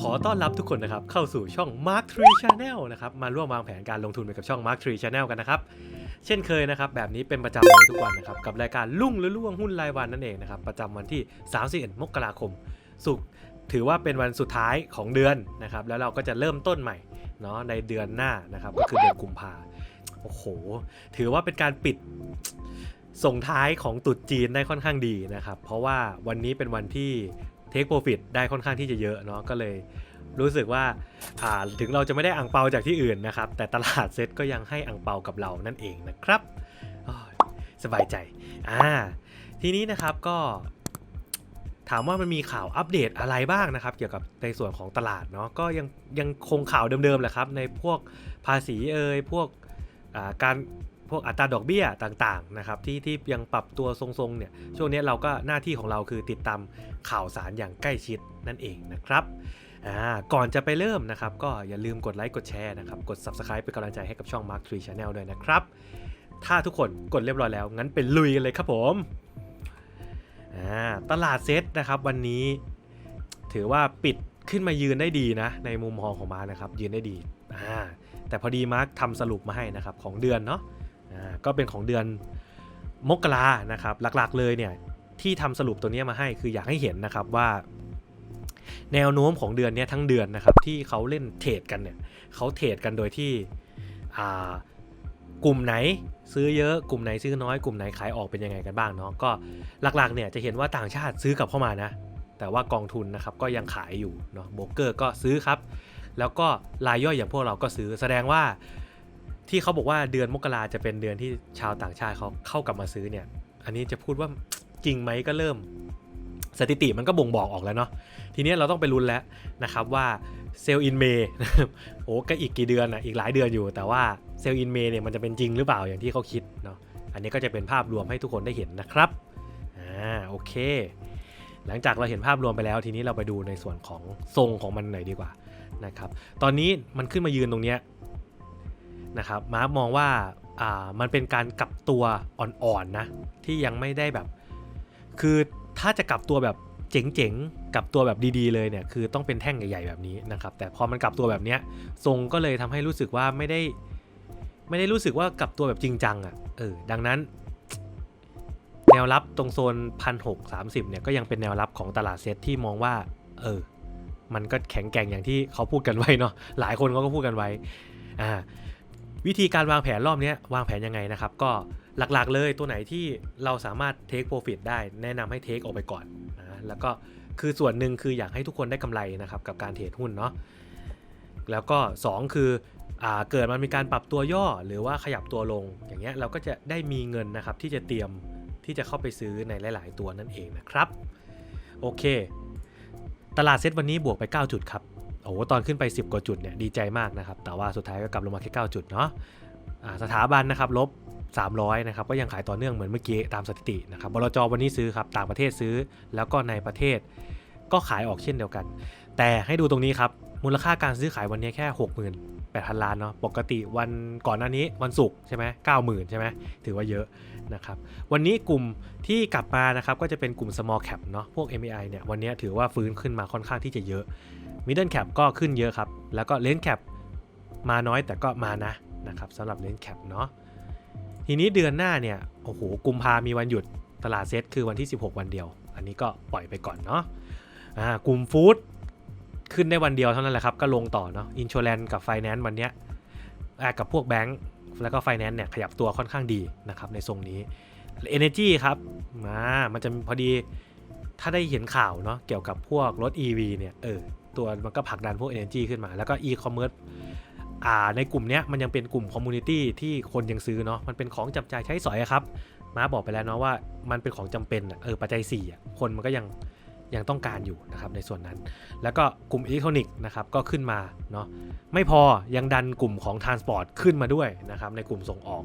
ขอต้อนรับทุกคนนะครับเข้าสู่ช่อง Mark Tree Channel นะครับมาร่วมวางแผนการลงทุนไปกับช่อง Mark Tree Channel กันนะครับ เช่นเคยนะครับแบบนี้เป็นประจำเลยทุกวันนะครับกับรายการลุ่งหรือล่วงหุ้นรายวันนั่นเองนะครับประจำวันที่ 31 มกราคม สุกถือว่าเป็นวันสุดท้ายของเดือนนะครับแล้วเราก็จะเริ่มต้นใหม่เนาะในเดือนหน้านะครับก็คือเดือนกุมภาโอ้โห ถือว่าเป็นการปิดส่งท้ายของตรุษจีนได้ค่อนข้างดีนะครับ เพราะว่าวันนี้เป็นวันที่ เทคโปรฟิตได้ค่อนข้างที่จะเยอะเนาะก็เลยรู้สึกว่าาถึงเราจะไม่ได้อ่งเปาจากที่อื่นนะครับ แต่ตลาดเซ็ตก็ยังให้อ่งเปากับเรานั่นเองนะครับสบายใจอ่าทีนี้นะครับก็ ถามว่ามันมีข่าวอัปเดตอะไรบ้างนะครับ เกี่ยวกับในส่วนของตลาดเนาะก็ยังยังคงข่าวเดิมๆแหละครับ ในพวกภาษีเอ่ยพวกาการ พวกอัตราดอกเบี้ยต่างๆนะครับที่ที่ยังปรับตัวทรงๆเนี่ยช่วงนี้เราก็หน้าที่ของเราคือติดตามข่าวสารอย่างใกล้ชิดนั่นเองนะครับก่อนจะไปเริ่มนะครับ ก็อย่าลืมกดไลค์กดแชร์นะครับ กด Subscribe เป็นกำลังใจให้กับช่อง Mark Tree Channel ด้วยนะครับ ถ้าทุกคนกดเรียบร้อยแล้ว งั้นเป็นลุยกันเลยครับผมตลาดเซ็ตนะครับวันนี้ ถือว่าปิดขึ้นมายืนได้ดีนะ ในมุมมองของมานะครับยืนได้ดีแต่พอดีมาร์คทำสรุปมาให้นะครับของเดือนเนาะ ก็เป็นของเดือนมกรานะครับ หลักๆเลยเนี่ยที่ทำสรุปตัวนี้มาให้คืออยากให้เห็นนะครับว่า แนวโน้มของเดือนนี้ทั้งเดือนนะครับ ที่เขาเล่นเทรดกันเนี่ยเขาเทรดกันโดยที่กลุ่มไหนซื้อเยอะกลุ่มไหนซื้อน้อยกลุ่มไหนขายออกเป็นยังไงกันบ้างเนาะก็หลักๆเนี่ยจะเห็นว่าต่างชาติซื้อกลับเข้ามานะ แต่ว่ากองทุนนะครับก็ยังขายอยู่เนาะโบรกเกอร์ก็ซื้อครับ แล้วก็รายย่อยอย่างพวกเราก็ซื้อแสดงว่า ที่เขาบอกว่าเดือนมกราจะเป็นเดือนที่ชาวต่างชาติเขาเข้ากลับมาซื้อเนี่ย อันนี้จะพูดว่าจริงไหมก็เริ่ม สถิติมันก็บ่งบอกออกแล้วเนาะทีนี้เราต้องไปลุ้นแล้วนะครับว่าเซลล์อินเมย์โอ้ก็อีกกี่เดือนอะอีกหลายเดือนอยู่ แต่ว่าเซลล์อินเมย์เนี่ยมันจะเป็นจริงหรือเปล่าอย่างที่เขาคิดเนาะอันนี้ก็จะเป็นภาพรวมให้ทุกคนได้เห็นนะครับอ่าโอเค หลังจากเราเห็นภาพรวมไปแล้วทีนี้เราไปดูในส่วนของทรงของมันหน่อยดีกว่านะครับตอนนี้มันขึ้นมายืนตรงเนี้ย นะครับมาร์คมองว่าอ่ามันเป็นการกลับตัวอ่อนๆนะที่ยังไม่ได้แบบ คือถ้าจะกลับตัวแบบเจ๋งๆกลับตัวแบบดีๆเลยเนี่ยคือต้องเป็นแท่งใหญ่ๆแบบนี้นะครับแต่พอมันกลับตัวแบบเนี้ยทรงก็เลยทำให้รู้สึกว่าไม่ได้ ไม่ได้รู้สึกว่ากลับตัวแบบจริงจังอะ่ะเออดังนั้นแนวรับตรงโซนพันหกสามสิบเนี่ยก็ยังเป็นแนวรับของตลาดเซตที่มองว่า เออ มันก็แข็งแกร่งอย่างที่เขาพูดกันไว้เนาะหลายคนเขาก็พูดกันไว้อ่า วิธีการวางแผนรอบนี้วางแผนยังไงนะครับ ก็หลักๆเลยตัวไหนที่เราสามารถ take profit ได้แนะนำให้ take ออกไปก่อนนะแล้วก็คือส่วนหนึ่งคืออยากให้ทุกคนได้กำไรนะครับกับการเทรดหุ้นเนาะแล้วก็ 2 คืออ่าเกิดมันมีการปรับตัวย่อหรือว่าขยับตัวลง อย่างเงี้ยเราก็จะได้มีเงินนะครับที่จะเตรียมที่จะเข้าไปซื้อในหลาย ๆ ตัวนั่นเองนะครับ โอเค ตลาดเซ็ตวันนี้บวกไป 9 จุดครับ โอ้โหตอนขึ้นไป 10 กว่าจุดเนี่ยดีใจมากนะครับ แต่ว่าสุดท้ายก็กลับลงมาแค่ 9 จุดเนาะสถาบันนะครับลบ 300 นะครับ ก็ยังขายต่อเนื่องเหมือนเมื่อกี้ตามสถิตินะครับบลจวันนี้ซื้อครับ ต่างประเทศซื้อ แล้วก็ในประเทศก็ขายออกเช่นเดียวกัน แต่ให้ดูตรงนี้ครับ มูลค่าการซื้อขายวันนี้แค่ 68,000 ล้านเนาะ ปกติวันก่อนหน้านี้วันศุกร์ใช่ไหม90,000ใช่ไหมถือว่าเยอะนะครับ วันนี้กลุ่มที่กลับมานะครับก็จะเป็นกลุ่ม small cap เนาะ พวก MAI เนี่ยวันนี้ถือว่าฟื้นขึ้นมาค่อนข้างที่จะเยอะ middle cap ก็ขึ้นเยอะครับ แล้วก็ lens cap มาน้อยแต่ก็มานะนะครับสำหรับ lens cap เนาะทีนี้เดือนหน้าเนี่ยโอ้โหกุมภามีวันหยุดตลาดเซ็ตคือวันที่ 16 วันเดียว อันนี้ก็ปล่อยไปก่อนเนาะอ่ากลุ่มฟู้ดขึ้นได้วันเดียวเท่านั้นแหละครับก็ลงต่อเนาะอินช r แลนกับไฟแนนซ์วันเนี้ยอ่ากับพวกแบงก์แล้วก็ไฟแนนซ์เนี่ยขยับตัวค่อนข้างดีนะครับในทรงนี้ Energy ครับมามันจะพอดีถ้าได้เห็นข่าวเนาะเกี่ยวกับพวกรถ EV เนี่ยเออ ตัวมันก็ผลักดันพวก Energy ขึ้นมา แล้วก็ E-commerce อ่าในกลุ่มเนี้ยมันยังเป็นกลุ่มคอมมูนิตี้ที่คนยังซื้อเนาะมันเป็นของจับจ่ายใช้สอยครับมาบอกไปแล้วเนาะว่ามันเป็นของจำเป็นอะเออปัจจัย4อะคนมันก็ยังยังต้องการอยู่นะครับในส่วนนั้น แล้วก็กลุ่มอิเล็กทรอนิกส์นะครับก็ขึ้นมาเนาะไม่พอยังดันกลุ่มของทรานสปอร์ตขึ้นมาด้วยนะครับในกลุ่มส่งออก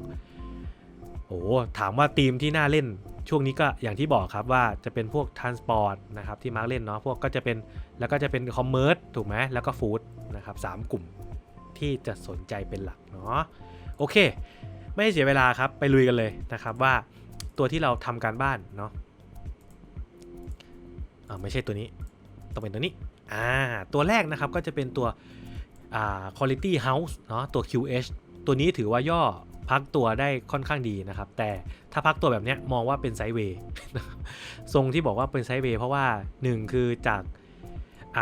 โอ้ถามว่าทีมที่น่าเล่น ช่วงนี้ก็อย่างที่บอกครับว่าจะเป็นพวกทรานสปอร์ตนะครับที่มาร์กเล่นเนาะพวกก็จะเป็นแล้วก็จะเป็นคอมเมอร์สถูกไหมแล้วก็ฟู้ดนะครับสามกลุ่มที่จะสนใจเป็นหลักเนาะโอเค ไม่เสียเวลาครับไปลุยกันเลยนะครับว่าตัวที่เราทำการบ้านเนาะอ่าไม่ใช่ตัวนี้ต้องเป็นตัวนี้อ่าตัวแรกนะครับก็จะเป็นตัวอ่า quality house เนาะตัว QH ตัวนี้ถือว่าย่อ พักตัวได้ค่อนข้างดีนะครับ แต่ถ้าพักตัวแบบนี้มองว่าเป็นไซด์เวย์ทรงที่บอกว่าเป็นไซด์เวย์เพราะว่า 1 คือจาก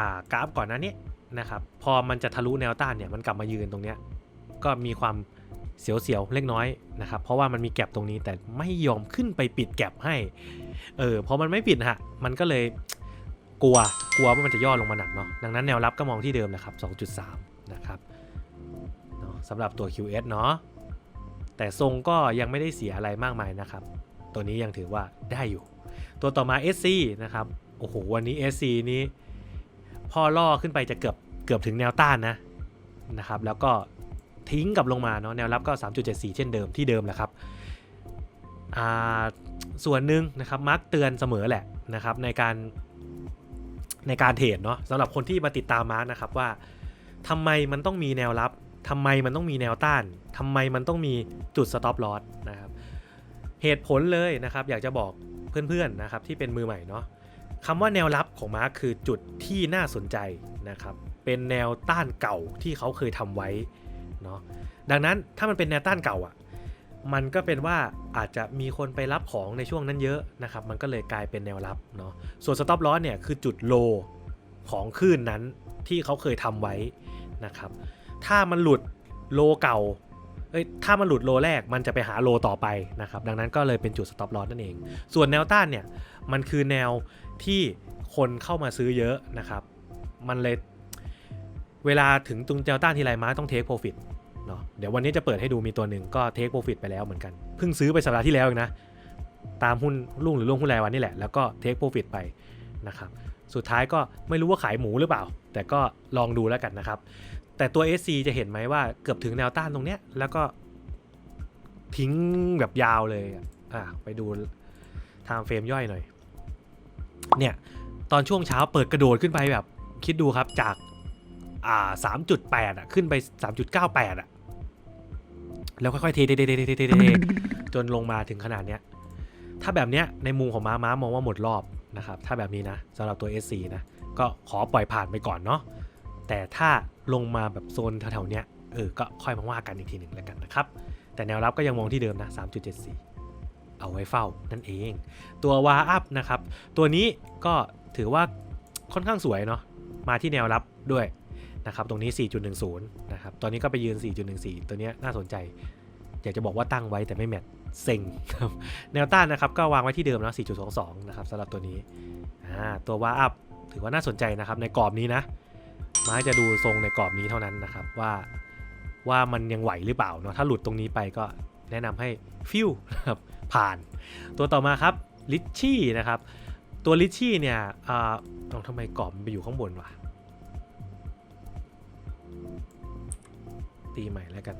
ากราฟก่อนหน้านี้นะครับ พอมันจะทะลุแนวต้านเนี่ยมันกลับมายืนตรงเนี้ยก็มีความเสียวๆเล็กน้อยนะครับ เพราะว่ามันมีแก็บตรงนี้แต่ไม่ยอมขึ้นไปปิดแก็บให้ เออพอมันไม่ปิดฮะ มันก็เลยกลัวกลัวว่ามันจะย่อลงมาหนักเนาะ ดังนั้นแนวรับก็มองที่เดิมนะครับ 2.3 นะครับเนาะสำหรับตัว QS เนาะ แต่ทรงก็ยังไม่ได้เสียอะไรมากมายนะครับ ตัวนี้ยังถือว่าได้อยู่ ตัวต่อมา SC นะครับ โอ้โห วันนี้ SC นี้พอล่อขึ้นไปจะเกือบเกือบถึงแนวต้านนะนะครับ แล้วก็ทิ้งกลับลงมาเนาะแนวรับก็ 3.74 เช่นเดิมที่เดิมแหละครับส่วนหนึ่งนะครับมักเตือนเสมอแหละนะครับในการในการเทรดเนาะสำหรับคนที่มาติดตามมาร์กนะครับว่าทำไมมันต้องมีแนวรับ ทำไมมันต้องมีแนวต้านทำไมมันต้องมีจุดสต็อปลอสนะครับเหตุผลเลยนะครับ อยากจะบอกเพื่อนๆนะครับที่เป็นมือใหม่เนาะคำว่าแนวรับของมาร์กคือจุดที่น่าสนใจนะครับเป็นแนวต้านเก่าที่เขาเคยทำไว้เนาะดังนั้นถ้ามันเป็นแนวต้านเก่าอะมันก็เป็นว่าอาจจะมีคนไปรับของในช่วงนั้นเยอะนะครับ มันก็เลยกลายเป็นแนวรับเนาะส่วนสต็อปลอสเนี่ยคือจุดโลของคลื่นนั้นที่เขาเคยทำไว้นะครับ ถ้ามันหลุดโลเก่าเอ้ยถ้ามันหลุดโลแรกมันจะไปหาโลต่อไปนะครับ ดังนั้นก็เลยเป็นจุดสต็อปลอสนั่นเอง ส่วนแนวต้านเนี่ย มันคือแนวที่คนเข้ามาซื้อเยอะนะครับ มันเลยเวลาถึงตรงแนวต้านทีไรมาต้องเทคโปรฟิตเนาะเดี๋ยววันนี้จะเปิดให้ดูมีตัวหนึ่งก็เทคโปรฟิตไปแล้วเหมือนกัน เพิ่งซื้อไปสัปดาห์ที่แล้วเองนะ ตามหุ้นรุ่งหรือร่งหุ้นรายวันนี่แหละ แล้วก็เทคโปรฟิตไปนะครับ สุดท้ายก็ไม่รู้ว่าขายหมูหรือเปล่า แต่ก็ลองดูแล้วกันนะครับ แต่ตัว SC จะเห็นไหมว่าเกือบถึงแนวต้านตรงเนี้ย แล้วก็ทิ้งแบบยาวเลยอะไปดูทางเฟรมย่อยหน่อย เนี่ย ตอนช่วงเช้าเปิดกระโดดขึ้นไปแบบ คิดดูครับจากอ่าสามจุดแปดอะ ขึ้นไปสามจุดเก้าแปดอะ แล้วค่อยๆเทเทเทเทเทเทจนลงมาถึงขนาดเนี้ย ถ้าแบบเนี้ยในมุมของม้าม้ามองว่าหมดรอบนะครับ ถ้าแบบนี้นะสำหรับตัว SC นะ ก็ขอปล่อยผ่านไปก่อนเนาะ แต่ถ้าลงมาแบบโซนแถวๆเนี้ยเออก็ค่อยมาว่ากันอีกทีหนึ่งแล้วกันนะครับ แต่แนวรับก็ยังมองที่เดิมนะ 3.74 เอาไว้เฝ้านั่นเอง ตัววาอัพนะครับ ตัวนี้ก็ถือว่าค่อนข้างสวยเนาะมาที่แนวรับด้วยนะครับ ตรงนี้ 4.10 นะครับ ตอนนี้ก็ไปยืน 4.14 ตัวนี้น่าสนใจ อยากจะบอกว่าตั้งไว้แต่ไม่แมทเซ็งครับแนวต้านนะครับก็วางไว้ที่เดิมนะ4.22 นะครับสำหรับตัวนี้อ่าตัววาอัพถือว่าน่าสนใจนะครับในกรอบนี้นะ มาจะดูทรงในกรอบนี้เท่านั้นนะครับว่าว่ามันยังไหวหรือเปล่าเนาะถ้าหลุดตรงนี้ไปก็แนะนำให้ฟิวนะครับผ่าน ตัวต่อมาครับลิชชี่นะครับตัวลิชชี่เนี่ยอ่อาทำไมกรอบมันไปอยู่ข้างบนวะตีใหม่แล้วกัน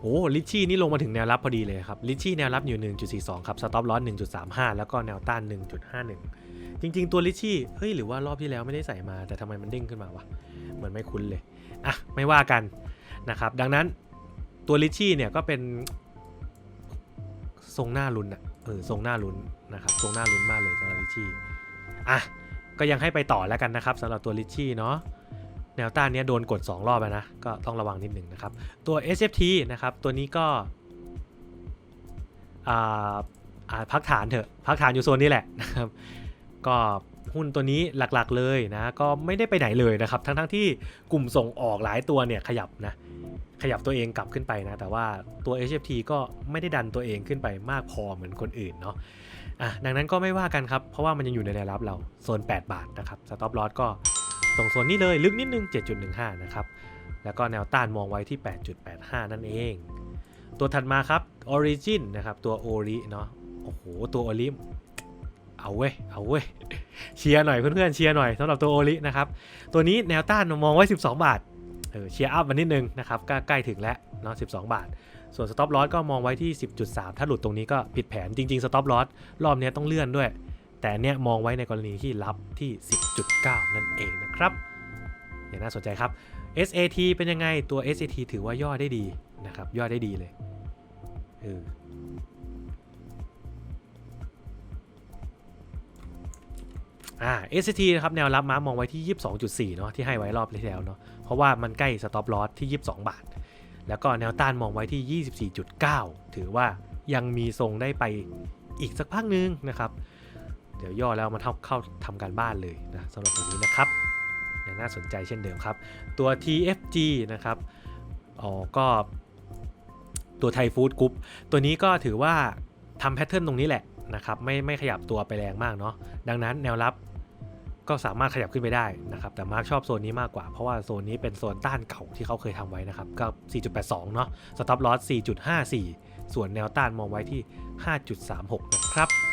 โอ้ลิชชี่นี่ลงมาถึงแนวรับพอดีเลยครับ ลิชชี่แนวรับอยู่ 1.42 ครับ สต็อปลอส1.35 แล้วก็แนวต้าน 1.51 จริง ๆ ตัวลิชชี่ เฮ้ย หรือว่ารอบที่แล้วไม่ได้ใส่มา แต่ทำไมมันเด้งขึ้นมาวะ เหมือนไม่คุ้นเลย อะ ไม่ว่ากันนะครับ ดังนั้นตัวลิชชี่เนี่ยก็เป็นทรงหน้าลุ้นอะเออทรงหน้าลุ้นนะครับ ทรงหน้าลุ้นมากเลยสำหรับลิชชี่ อะ ก็ยังให้ไปต่อแล้วกันนะครับสำหรับตัวลิชชี่เนาะ แนวต้านนี้โดนกด 2 รอบแล้วนะ ก็ต้องระวังนิดหนึ่งนะครับ ตัว SFT นะครับ ตัวนี้ก็อาอ่าพักฐานเถอะ พักฐานอยู่โซนนี้แหละนะครับ ก็หุ้นตัวนี้หลักๆเลยนะ ก็ไม่ได้ไปไหนเลยนะครับ ทั้งๆที่กลุ่มส่งออกหลายตัวเนี่ยขยับนะ ขยับตัวเองกลับขึ้นไปนะ แต่ว่าตัว HFT ก็ไม่ได้ดันตัวเองขึ้นไปมากพอเหมือนคนอื่นเนาะอะดังนั้นก็ไม่ว่ากันครับ เพราะว่ามันยังอยู่ในแนวรับเราโซน 8 บาทนะครับ สต็อปลอสก็ ตรงโซนนี้เลยลึกนิดนึง 7.15 นะครับ แล้วก็แนวต้านมองไว้ที่ 8.85 นั่นเอง ตัวถัดมาครับ Origin นะครับ ตัว Ori เนาะโอ้โห ตัว Ori เอาเว้ย เอาเว้ย เชียร์หน่อยเพื่อนๆ เชียร์หน่อยสำหรับตัว Ori นะครับ ตัวนี้แนวต้านมองไว้ 12 บาท เออ เชียร์อัพมานิดนึงนะครับก็ใกล้ถึงแล้วเนาะ 12 บาท ส่วน Stop Loss ก็มองไว้ที่ 10.3 ถ้าหลุดตรงนี้ก็ผิดแผน จริงๆ Stop Loss รอบนี้ต้องเลื่อนด้วย แต่เนี้ยมองไว้ในกรณีที่รับที่ 10.9 นั่นเองนะครับอย่างน่าสนใจครับ SAT เป็นยังไงตัว SAT ถือว่าย่อได้ดีนะครับย่อได้ดีเลยเอออ่า SCT นะครับแนวรับม้ามองไว้ที่ 22.4 เนาะที่ให้ไว้รอบที่แล้วเนาะเพราะว่ามันใกล้สต็อปลอสที่ 22 บาท แล้วก็แนวต้านมองไว้ที่ 24.9 ถือว่ายังมีทรงได้ไปอีกสักพักนึงนะครับ เดี๋ยวย่อแล้วมาเข้าเข้าทำการบ้านเลยนะสำหรับวันนี้นะครับยังน่าสนใจเช่นเดิมครับ ตัว TFG นะครับอ๋อก็ตัวไทยฟู้ดกรุ๊ปตัวนี้ก็ถือว่าทำแพทเทิร์นตรงนี้แหละนะครับไม่ไม่ขยับตัวไปแรงมากเนาะดังนั้นแนวรับก็สามารถขยับขึ้นไปได้นะครับ แต่มาร์กชอบโซนนี้มากกว่า เพราะว่าโซนนี้เป็นโซนต้านเก่าที่เขาเคยทำไว้นะครับ ก็ 4.82 เนาะสต็อปลอส4.54 ส่วนแนวต้านมองไว้ที่ 5.36 นะครับ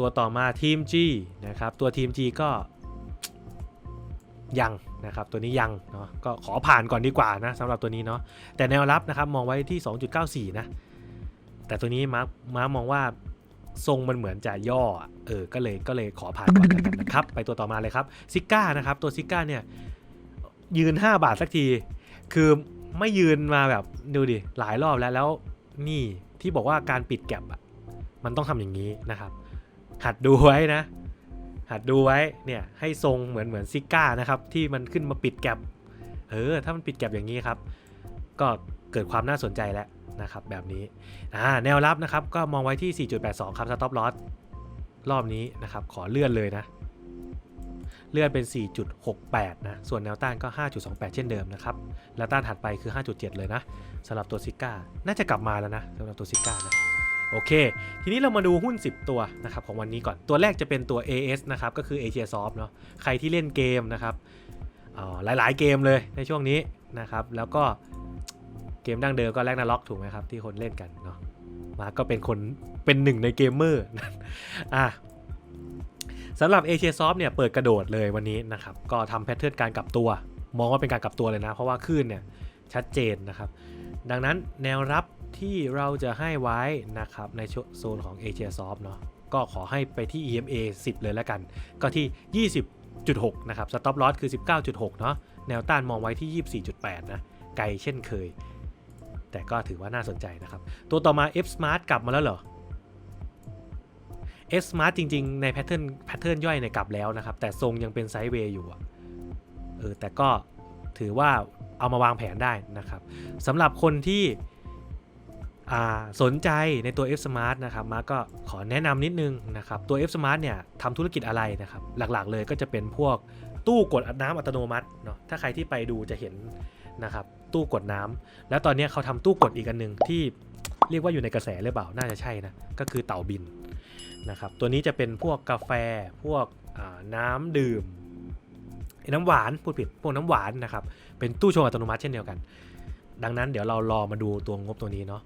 ตัวต่อมาทีม G นะครับตัวทีม G ก็ยังนะครับตัวนี้ยังเนาะก็ขอผ่านก่อนดีกว่านะสำหรับตัวนี้เนาะแต่แนวรับนะครับมองไว้ที่ 2.94 นะ แต่ตัวนี้มาร์คมาร์คมองว่าทรงมันเหมือนจะย่อเออก็เลยก็เลยขอผ่านก่อนแล้วกันนะครับ ไปตัวต่อมาเลยครับซิก้านะครับตัวซิก้าเนี่ยยืน 5 บาทสักที คือไม่ยืนมาแบบดูดิหลายรอบแล้วแล้วนี่ที่บอกว่าการปิดแก็บอะมันต้องทำอย่างนี้นะครับ หัดดูไว้นะ หัดดูไว้เนี่ยให้ทรงเหมือนเหมือนซิก้านะครับที่มันขึ้นมาปิดแก็บเออถ้ามันปิดแก็บอย่างนี้ครับ ก็เกิดความน่าสนใจแล้วนะครับแบบนี้แนวรับนะครับก็มองไว้ที่ 4.82 ครับสต็อปลอสรอบนี้นะครับขอเลื่อนเลยนะ เลื่อนเป็น 4.68 นะ ส่วนแนวต้านก็ 5.28 เช่นเดิมนะครับ แล้วต้านถัดไปคือ 5.7 เลยนะสำหรับตัวซิก้าน่าจะกลับมาแล้วนะสำหรับตัวซิก้านะ โอเค ทีนี้เรามาดูหุ้น 10 ตัวนะครับของวันนี้ก่อน ตัวแรกจะเป็นตัว AS นะครับก็คือ Asia Soft เนาะ ใครที่เล่นเกมนะครับอ่าหลายๆเกมเลยในช่วงนี้นะครับ แล้วก็เกมดั้งเดิมก็แลกนาล็อกถูกไหมครับที่คนเล่นกันเนาะ มาก็เป็นคนเป็นหนึ่งในเกมเมอร์อะสำหรับ a อเชียซอฟเนี่ยเปิดกระโดดเลยวันนี้นะครับ ก็ทำแพทเทิร์นการกลับตัว มองว่าเป็นการกลับตัวเลยนะ เพราะว่าคลื่นเนี่ยชัดเจนนะครับ ดังนั้นแนวรับ ที่เราจะให้ไว้นะครับในโซนของ a อเชียซอฟเนาะก็ขอให้ไปที่ EMA 10 เลยแล้วกัน ก็ที่ 20.6 นะครับสต็อปลอสคือ 19.6 เนาะแนวต้านมองไว้ที่ 24.8 นะไกลเช่นเคย แต่ก็ถือว่าน่าสนใจนะครับ ตัวต่อมา F Smart กลับมาแล้วเหรอ F Smart จริงๆ ในแพทเทิร์นแพทเทิร์นย่อยเนี่ยกลับแล้วนะครับ แต่ทรงยังเป็นไซด์เวย์อยู่เออแต่ก็ถือว่าเอามาวางแผนได้นะครับสำหรับคนที่ สนใจในตัว F Smart นะครับมาก็ขอแนะนำนิดนึงนะครับ ตัว F Smart เนี่ยทำธุรกิจอะไรนะครับ หลักๆเลยก็จะเป็นพวกตู้กดน้ำอัตโนมัติเนาะถ้าใครที่ไปดูจะเห็นนะครับตู้กดน้ำแล้วตอนนี้เขาทำตู้กดอีกอันหนึ่งที่เรียกว่าอยู่ในกระแสหรือเปล่าน่าจะใช่นะก็คือเต่าบินนะครับตัวนี้จะเป็นพวกกาแฟพวกน้ำดื่มน้ำหวานพูดผิดพวกน้ำหวานนะครับเป็นตู้ชงอัตโนมัติเช่นเดียวกัน ดังนั้นเดี๋ยวเรารอมาดูตัวงบตัวนี้เนาะ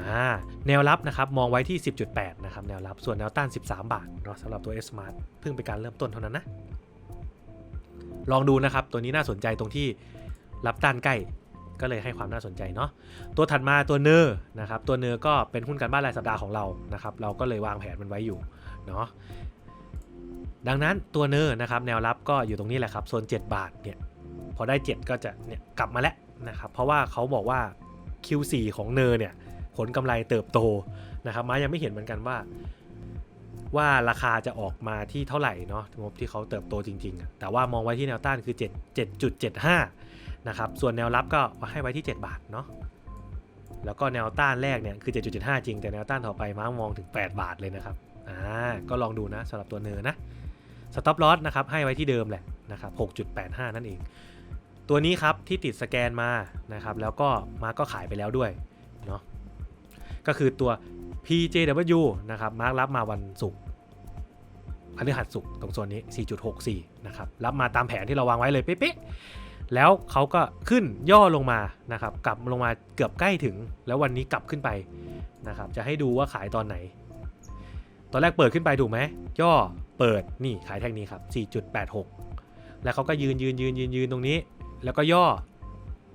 อ่าแนวรับนะครับมองไว้ที่ 10.8 นะครับแนวรับส่วนแนวต้าน 13 บาทเนาะสำหรับตัว S Smart เพิ่งเป็นการเริ่มต้นเท่านั้นนะ ลองดูนะครับ ตัวนี้น่าสนใจตรงที่รับต้านใกล้ก็เลยให้ความน่าสนใจเนาะตัวถัดมาตัวเนอร์นะครับตัวเนอร์ก็เป็นหุ้นการบ้านรายสัปดาห์ของเรานะครับเราก็เลยวางแผนมันไว้อยู่เนาะดังนั้นตัวเนอร์นะครับแนวรับก็อยู่ตรงนี้แหละครับโซน 7 บาทเนี่ย พอได้ 7 ก็จะเนี่ยกลับมาแล้วนะครับเพราะว่าเขาบอกว่า Q4 ของเนอร์เนี่ยผลกำไรเติบโตนะครับมายังไม่เห็นเหมือนกันว่า ว่าราคาจะออกมาที่เท่าไหร่เนาะงบที่เขาเติบโตจริงๆ แต่ว่ามองไว้ที่แนวต้านคือ 7.75 นะครับ ส่วนแนวรับก็ให้ไว้ที่ 7 บาทเนาะแล้วก็แนวต้านแรกเนี่ยคือ 7.75 จริง แต่แนวต้านต่อไปม้ามองถึง 8 บาทเลยนะครับอ่าก็ลองดูนะสำหรับตัวเนอนะสต็อปลอสนะครับให้ไว้ที่เดิมแหละนะครับ 6.85 นั่นเอง ตัวนี้ครับที่ติดสแกนมานะครับแล้วก็มาก็ขายไปแล้วด้วยเนาะก็คือตัว PJW นะครับมาร์กรับมาวันศุกร์พฤหัสศุกร์ตรงโซนนี้ 4.64 นะครับรับมาตามแผนที่เราวางไว้เลยเป๊ะๆแล้วเขาก็ขึ้นย่อลงมานะครับกลับลงมาเกือบใกล้ถึง แล้ววันนี้กลับขึ้นไปนะครับจะให้ดูว่าขายตอนไหน ตอนแรกเปิดขึ้นไปถูกไหมย่อเปิดนี่ขายแท่งนี้ครับ 4.86 แล้วเขาก็ยืนยืนยืนยืนยืนตรงนี้ แล้วก็ย่อ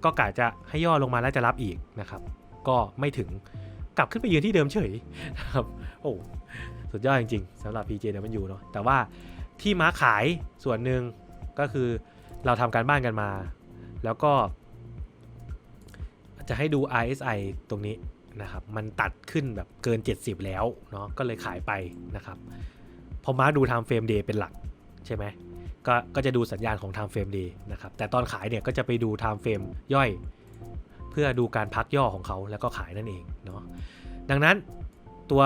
ก็กะจะให้ย่อลงมาแล้วจะรับอีกนะครับ ก็ไม่ถึงกลับขึ้นไปยืนที่เดิมเฉยนะครับโอ้สุดยอดจริงๆสำหรับ PJ เนี่ยมันอยู่เนาะแต่ว่าที่ม้าขายส่วนหนึ่งก็คือเราทำการบ้านกันมา แล้วก็ จะให้ดู RSI ตรงนี้นะครับ มันตัดขึ้นแบบเกิน 70 แล้วเนาะก็เลยขายไปนะครับพอมาดู time frame day เป็นหลักใช่ไหม ก็ก็จะดูสัญญาณของ time frame day นะครับ แต่ตอนขายเนี่ยก็จะไปดู time frame ย่อย เพื่อดูการพักย่อของเขาแล้วก็ขายนั่นเองเนาะ ดังนั้นตัว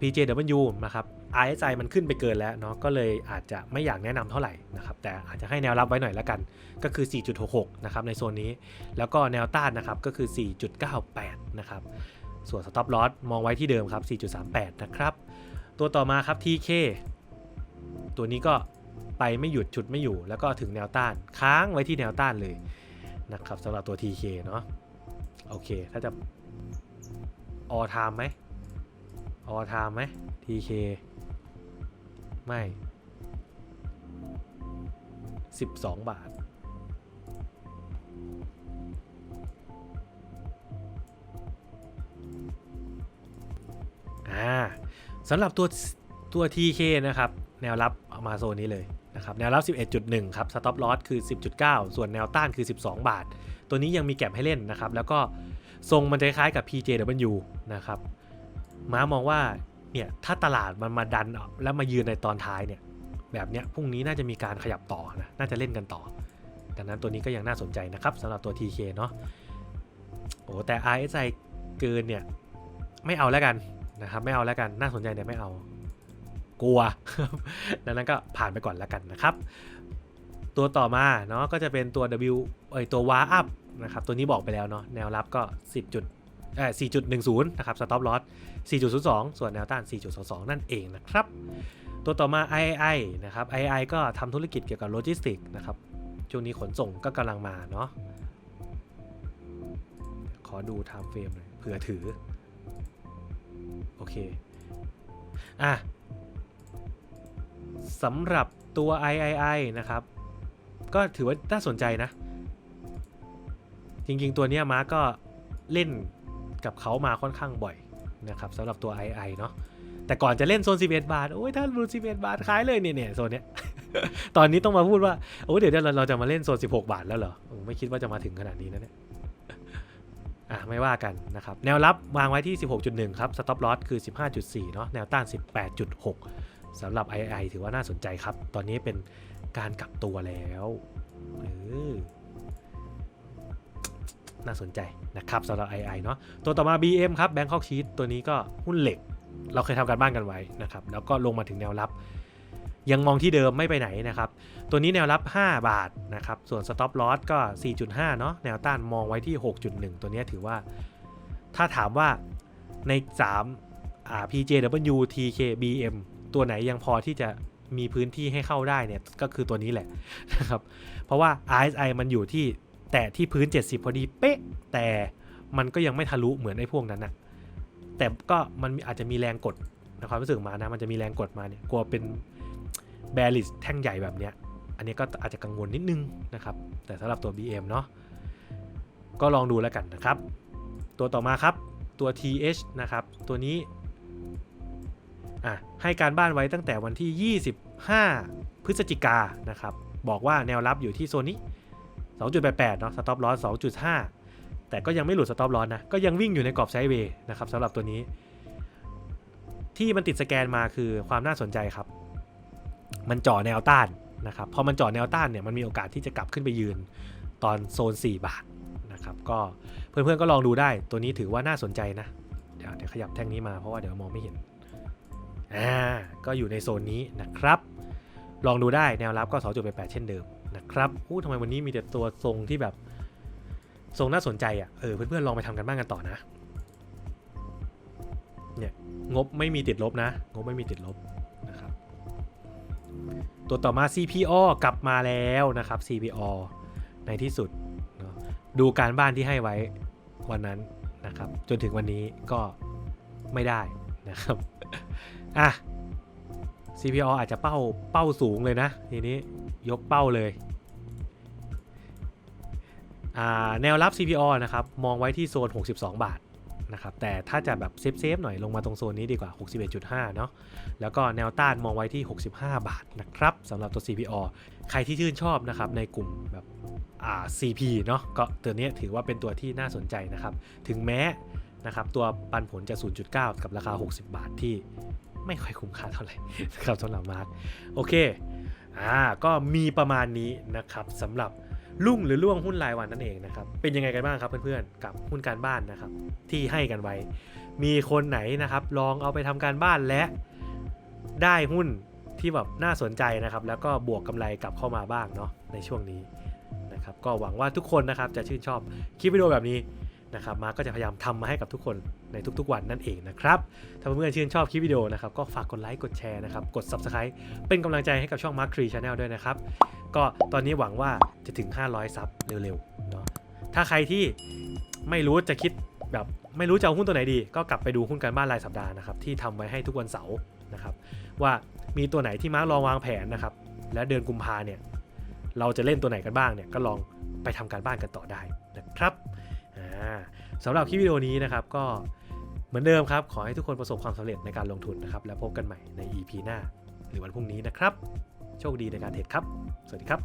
PJW นะครับ RSI มันขึ้นไปเกินแล้วเนาะ ก็เลยอาจจะไม่อยากแนะนำเท่าไหร่นะครับ แต่อาจจะให้แนวรับไว้หน่อยละกัน ก็คือ 4.66 นะครับในโซนนี้ แล้วก็แนวต้านนะครับก็คือ 4.98 นะครับ ส่วน stop loss มองไว้ที่เดิมครับ 4.38 นะครับ ตัวต่อมาครับ TK ตัวนี้ก็ ไปไม่หยุดชุดไม่อยู่ แล้วก็ถึงแนวต้านค้างไว้ที่แนวต้านเลยนะครับสำหรับตัว TK เนาะโอเค ถ้าจะ all time ไหม all time ไหม TK ไม่ 12 บาท อ่าสำหรับตัวตัว TK นะครับ แนวรับเอามาโซนนี้เลย นะครับแนวรับ 11.1 ครับ stop loss คือ 10.9 ส่วนแนวต้านคือ 12 บาท ตัวนี้ยังมีแก็บให้เล่นนะครับ แล้วก็ทรงมันจะคล้ายกับ PJW นะครับ ม้ามองว่าเนี่ยถ้าตลาดมันมาดันแล้วมายืนในตอนท้ายเนี่ยแบบเนี้ยพรุ่งนี้น่าจะมีการขยับต่อนะน่าจะเล่นกันต่อดังนั้นตัวนี้ก็ยังน่าสนใจนะครับสำหรับตัว TK เนาะโอ้แต่ RSI เกินเนี่ยไม่เอาแล้วกันนะครับไม่เอาแล้วกันน่าสนใจแต่ยไม่เอา กลัวดังนั้นก็ผ่านไปก่อนแล้วกันนะครับ ตัวต่อมาเนาะก็จะเป็นตัว W เอ้ยตัว w a up นะครับ ตัวนี้บอกไปแล้วเนาะแนวรับก็ 10จุดเอ่อ4.10 นะครับ stop loss 4.02 ส่วนแนวต้าน 4.22 นั่นเองนะครับ ตัวต่อมา II นะครับ II ก็ทำธุรกิจเกี่ยวกับโลจิสติกนะครับ ช่วงนี้ขนส่งก็กำลังมาเนาะ ขอดู time frame หน่อยเผื่อถือ โอเค อะ สำหรับตัว III นะครับ ก็ถือว่าน่าสนใจนะ จริง ๆ ตัวเนี้ยมาร์กก็เล่นกับเขามาค่อนข้างบ่อยนะครับสำหรับตัว II เนาะแต่ก่อนจะเล่นโซน 11 บาท โอ้ยถ้ารูน11 บาทขายเลยเนี่ยเนี่ยโซนเนี้ย ตอนนี้ต้องมาพูดว่า โอ้ยเดี๋ยวเราเราจะมาเล่นโซน 16 บาทแล้วเหรอ ไม่คิดว่าจะมาถึงขนาดนี้นะเนี่ย อะ ไม่ว่ากันนะครับ แนวรับวางไว้ที่ 16.1 ครับ stop loss คือ 15.4 เนาะ แนวต้าน 18.6 สำหรับ II ถือว่าน่าสนใจครับ ตอนนี้เป็นการกลับตัวแล้วเออน่าสนใจนะครับสำหรับ II เนาะตัวต่อมา BM ครับ Bangkok Sheet ตัวนี้ก็หุ้นเหล็ก เราเคยทำการบ้านกันไว้นะครับ แล้วก็ลงมาถึงแนวรับ ยังมองที่เดิมไม่ไปไหนนะครับ ตัวนี้แนวรับ 5 บาทนะครับ ส่วน stop loss ก็ 4.5 เนาะแนวต้านมองไว้ที่ 6.1 ตัวนี้ถือว่า ถ้าถามว่าใน3อ่า PJW TK BM ตัวไหนยังพอที่จะมีพื้นที่ให้เข้าได้เนี่ยก็คือตัวนี้แหละนะครับ เพราะว่า RSI มันอยู่ที่แต่ที่พื้น 70 พอดีเป๊ะ แต่มันก็ยังไม่ทะลุเหมือนไอ้พวกนั้นอะแต่ก็มันอาจจะมีแรงกดในความรู้สึกมานะมันจะมีแรงกดมาเนี่ยกลัวเป็นแบริสแท่งใหญ่แบบเนี้ยอันนี้ก็อาจจะกังวลนิดนึงนะครับ แต่สำหรับตัว BM เนาะก็ลองดูแล้วกันนะครับ ตัวต่อมาครับตัว TH นะครับ ตัวนี้ อะให้การบ้านไว้ตั้งแต่วันที่ 25 พฤศจิกานะครับ บอกว่าแนวรับอยู่ที่โซนนี้ 2.88 เนาะ stop loss 2.5 แต่ก็ยังไม่หลุด stop loss นะ ก็ยังวิ่งอยู่ในกรอบไซด์เวย์นะครับสำหรับตัวนี้ ที่มันติดสแกนมาคือความน่าสนใจครับ มันจ่อแนวต้านนะครับ พอมันจ่อแนวต้านเนี่ยมันมีโอกาสที่จะกลับขึ้นไปยืนตอนโซน 4 บาทนะครับ ก็เพื่อนๆก็ลองดูได้ ตัวนี้ถือว่าน่าสนใจนะ เดี๋ยวเดี๋ยวขยับแท่งนี้มาเพราะว่าเดี๋ยวมองไม่เห็น อ่าก็อยู่ในโซนนี้นะครับ ลองดูได้แนวรับก็2.88เช่นเดิมนะครับอู้ทำไมวันนี้มีแต่ตัวทรงที่แบบทรงน่าสนใจอะเออเพื่อนๆลองไปทำกันบ้างกันต่อนะเนี่ยงบไม่มีติดลบนะ งบไม่มีติดลบนะครับ ตัวต่อมา CPO กลับมาแล้วนะครับ CPO ในที่สุดดูการบ้านที่ให้ไว้วันนั้นนะครับ จนถึงวันนี้ก็ไม่ได้นะครับ อะ CPO อาจจะเป้าเป้าสูงเลยนะ ทีนี้ยกเป้าเลย แนวรับ CPO นะครับ มองไว้ที่โซน 62 บาทนะครับ แต่ถ้าจะแบบเซฟๆหน่อยลงมาตรงโซนนี้ดีกว่า 61.5 เนาะแล้วก็แนวต้านมองไว้ที่ 65 บาทนะครับสำหรับตัว CPO ใครที่ชื่นชอบนะครับในกลุ่มแบบอ่า CP เนาะก็ตัวนี้ถือว่าเป็นตัวที่น่าสนใจนะครับ ถึงแม้นะครับตัวปันผลจะ 0.9 กับราคา 60 บาทที่ ไม่ค่อยคุ้มค่าเท่าไหร่ครับสำหรับมาร์กโอเคอ่าก็มีประมาณนี้นะครับสำหรับลุ่งหรือล่วงหุ้นรายวันนั่นเองนะครับ เป็นยังไงกันบ้างครับเพื่อนๆ กับหุ้นการบ้านนะครับ ที่ให้กันไว้ มีคนไหนนะครับ ลองเอาไปทำการบ้านและได้หุ้นที่แบบน่าสนใจนะครับ แล้วก็บวกกำไรกลับเข้ามาบ้างเนาะในช่วงนี้นะครับ ก็หวังว่าทุกคนนะครับจะชื่นชอบคลิปวิดีโอแบบนี้ นะครับมาก็จะพยายามทำมาให้กับทุกคนในทุกๆวันนั่นเองนะครับ ถ้าเพื่อนๆชื่นชอบคลิปวิดีโอนะครับก็ฝากกดไลค์กดแชร์นะครับกด Subscribe เป็นกำลังใจให้กับช่อง Mark Tree Channel ด้วยนะครับ ก็ตอนนี้หวังว่าจะถึง 500 ซับเร็วๆเนาะถ้าใครที่ไม่รู้จะคิดแบบไม่รู้จะเอาหุ้นตัวไหนดี ก็กลับไปดูหุ้นการบ้านรายสัปดาห์นะครับที่ทำไว้ให้ทุกวันเสาร์นะครับว่ามีตัวไหนที่มาร์กลองวางแผนนะครับและเดือนกุมภาเนี่ยเราจะเล่นตัวไหนกันบ้างเนี่ยก็ลองไปทำการบ้านกันต่อได้นะครับ สำหรับคลิปวิดีโอนี้นะครับก็เหมือนเดิมครับ ขอให้ทุกคนประสบความสำเร็จในการลงทุนนะครับ แล้วพบกันใหม่ใน EP หน้า หรือวันพรุ่งนี้นะครับ โชคดีในการเทรดครับ สวัสดีครับ